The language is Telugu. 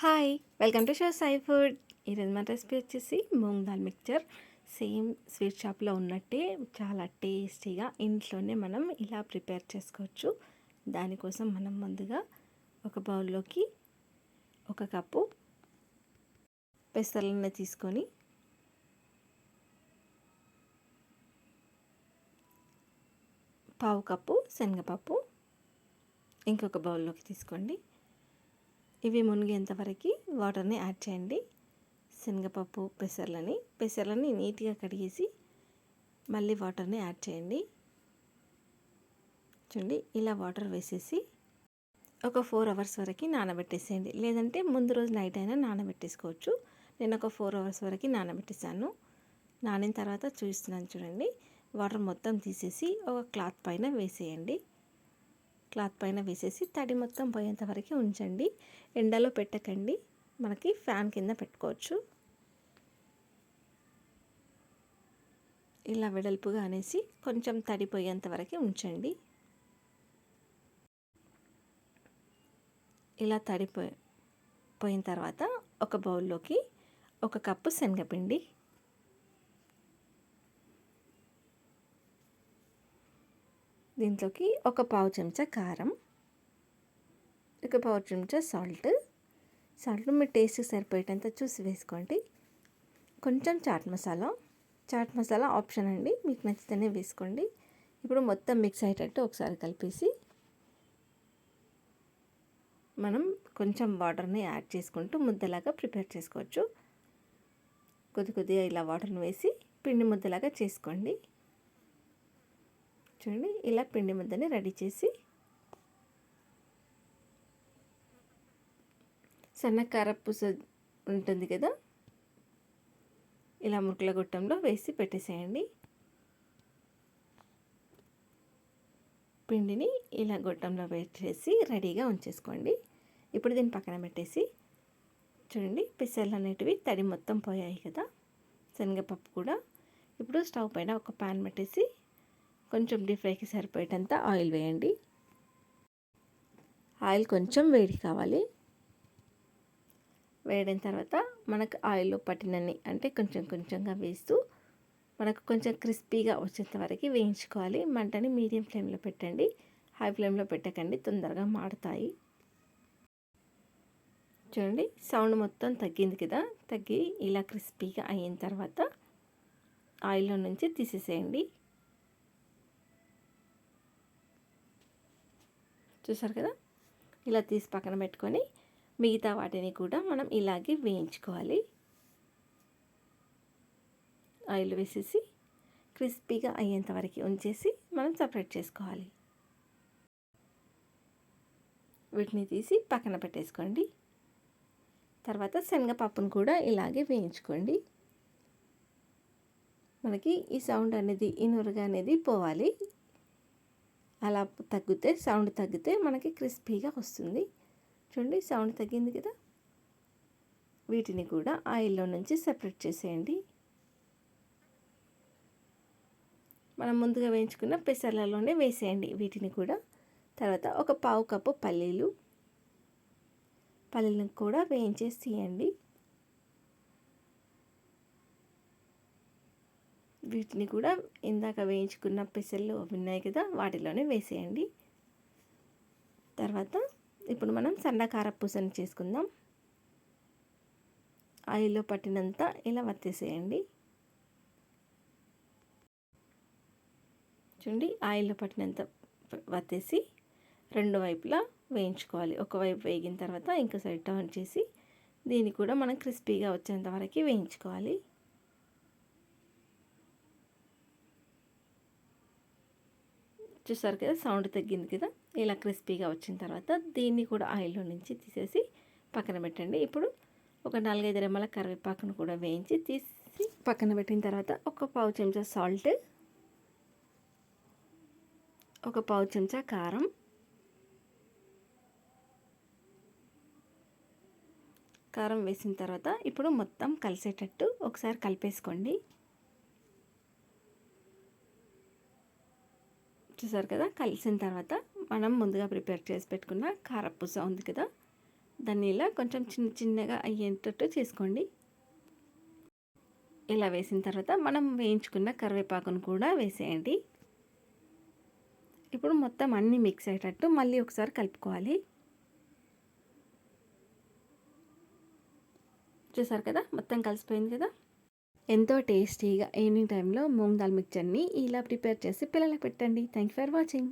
Hi welcome to show Sai food. ఈరోజు మన రెసిపీ వచ్చేసి moong dal mixture. Same sweet షాప్లో ఉన్నట్టే చాలా టేస్టీగా ఇంట్లోనే మనం ఇలా ప్రిపేర్ చేసుకోవచ్చు. దానికోసం మనం ముందుగా ఒక బౌల్లోకి ఒక కప్పు పెసరలను తీసుకొని పావు కప్పు శనగపప్పు ఇంకొక బౌల్లోకి తీసుకోండి. ఇవి మునిగేంతవరకు వాటర్ని యాడ్ చేయండి. శనగపప్పు పెసర్లని పెసర్లని నీట్గా కడిగేసి మళ్ళీ వాటర్ని యాడ్ చేయండి. చూడండి ఇలా వాటర్ వేసేసి ఒక ఫోర్ అవర్స్ వరకు నానబెట్టేసేయండి. లేదంటే ముందు రోజు నైట్ అయినా నానబెట్టేసుకోవచ్చు. నేను ఒక ఫోర్ అవర్స్ వరకు నానబెట్టేసాను నానిన తర్వాత చూస్తున్నాను చూడండి. వాటర్ మొత్తం తీసేసి ఒక క్లాత్ పైన వేసేయండి. క్లాత్ పైన వేసేసి తడి మొత్తం పోయేంత వరకు ఉంచండి. ఎండలో పెట్టకండి. మనకి ఫ్యాన్ కింద పెట్టుకోవచ్చు. ఇలా వెడల్పుగా అనేసి కొంచెం తడిపోయేంత వరకు ఉంచండి. ఇలా తడిపోయి పోయిన తర్వాత ఒక బౌల్లోకి ఒక కప్పు శనగపిండి దీంట్లోకి ఒక పావు చెంచా కారం ఒక పావు చెంచా సాల్ట్ సాల్ట్ మీ టేస్ట్ సరిపోయేటంత చూసి వేసుకోండి. కొంచెం చాట్ మసాలా. చాట్ మసాలా ఆప్షన్ అండి. మీకు నచ్చితేనే వేసుకోండి. ఇప్పుడు మొత్తం మిక్స్ అయ్యేటట్టు ఒకసారి కలిపేసి మనం కొంచెం వాటర్ని యాడ్ చేసుకుంటూ ముద్దలాగా ప్రిపేర్ చేసుకోవచ్చు. కొద్ది కొద్దిగా ఇలా వాటర్ని వేసి పిండి ముద్దలాగా చేసుకోండి. చూడండి ఇలా పిండి ముద్దని రెడీ చేసి సన్న కారపూస ఉంటుంది కదా ఇలా మురుకుల గొట్టంలో వేసి పెట్టేసేయండి. పిండిని ఇలా గొట్టంలో పెట్టేసి రెడీగా ఉంచేసుకోండి. ఇప్పుడు దీన్ని పక్కన పెట్టేసి చూడండి పిసర్లు అనేటివి తడి మొత్తం పోయాయి కదా శనగపప్పు కూడా. ఇప్పుడు స్టవ్ పైన ఒక ప్యాన్ పెట్టేసి కొంచెం డీప్ ఫ్రైకి సరిపోయేటంత ఆయిల్ వేయండి. ఆయిల్ కొంచెం వేడి కావాలి. వేడిన తర్వాత మనకు ఆయిల్లో పట్టినన్ని అంటే కొంచెం కొంచెంగా వేస్తూ మనకు కొంచెం క్రిస్పీగా వచ్చేంత వరకు వేయించుకోవాలి. మంటని మీడియం ఫ్లేమ్లో పెట్టండి. హై ఫ్లేమ్లో పెట్టకండి. తొందరగా మాడతాయి. చూడండి సౌండ్ మొత్తం తగ్గింది కదా? తగ్గి ఇలా క్రిస్పీగా అయిన తర్వాత ఆయిల్లో నుంచి తీసేసేయండి. చూసారు కదా? ఇలా తీసి పక్కన పెట్టుకొని మిగతా వాటిని కూడా మనం ఇలాగే వేయించుకోవాలి. ఆయిల్ వేసేసి క్రిస్పీగా అయ్యేంత వరకు ఉంచేసి మనం సపరేట్ చేసుకోవాలి. వీటిని తీసి పక్కన పెట్టేసుకోండి. తర్వాత శనగపప్పును కూడా ఇలాగే వేయించుకోండి. మనకి ఈ సౌండ్ అనేది ఇనురుగా అనేది పోవాలి. అలా తగ్గితే సౌండ్ తగ్గితే మనకి క్రిస్పీగా వస్తుంది. చూడండి సౌండ్ తగ్గింది కదా? వీటిని కూడా ఆయిల్లో నుంచి సెపరేట్ చేసేయండి. మనం ముందుగా వేయించుకున్న పెసర్లలోనే వేసేయండి వీటిని కూడా. తర్వాత ఒక పావు కప్పు పల్లీలు. పల్లీలను కూడా వేయించేసి తీయండి. వీటిని కూడా ఇందాక వేయించుకున్న పెసలు ఉన్నాయి కదా వాటిలోనే వేసేయండి. తర్వాత ఇప్పుడు మనం సన్నకార పూసని చేసుకుందాం. ఆయిల్లో పట్టినంత ఇలా వత్తేసేయండి. చూడండి ఆయిల్లో పట్టినంత వత్తేసి రెండు వైపులా వేయించుకోవాలి. ఒకవైపు వేగిన తర్వాత ఇంకో సైడ్ టర్న్ చేసి దీన్ని కూడా మనం క్రిస్పీగా వచ్చేంత వరకు వేయించుకోవాలి. చూసారు కదా సౌండ్ తగ్గింది కదా ఇలా క్రిస్పీగా వచ్చిన తర్వాత దీన్ని కూడా ఆయిల్లో నుంచి తీసేసి పక్కన పెట్టండి. ఇప్పుడు ఒక నాలుగైదు రెమ్మల కరివేపాకును కూడా వేయించి తీసి పక్కన పెట్టిన తర్వాత ఒక పావు చెంచా సాల్ట్ ఒక పావు చెంచా కారం కారం వేసిన తర్వాత ఇప్పుడు మొత్తం కలిసేటట్టు ఒకసారి కలిపేసుకోండి. చూసారు కదా? కలిసిన తర్వాత మనం ముందుగా ప్రిపేర్ చేసి పెట్టుకున్న కారపూస ఉంది కదా? దాన్ని ఇలా కొంచెం చిన్న చిన్నగా అయ్యేటట్టు చేసుకోండి. ఇలా వేసిన తర్వాత మనం వేయించుకున్న కరివేపాకును కూడా వేసేయండి. ఇప్పుడు మొత్తం అన్నీ మిక్స్ అయ్యేటట్టు మళ్ళీ ఒకసారి కలుపుకోవాలి. చూసారు కదా? మొత్తం కలిసిపోయింది కదా? ఎంతో టేస్టీగా ఈవినింగ్ టైంలో మూంగ్ దాల్ మిక్చర్ని ఇలా ప్రిపేర్ చేసి పిల్లలకు పెట్టండి. Thank you for watching.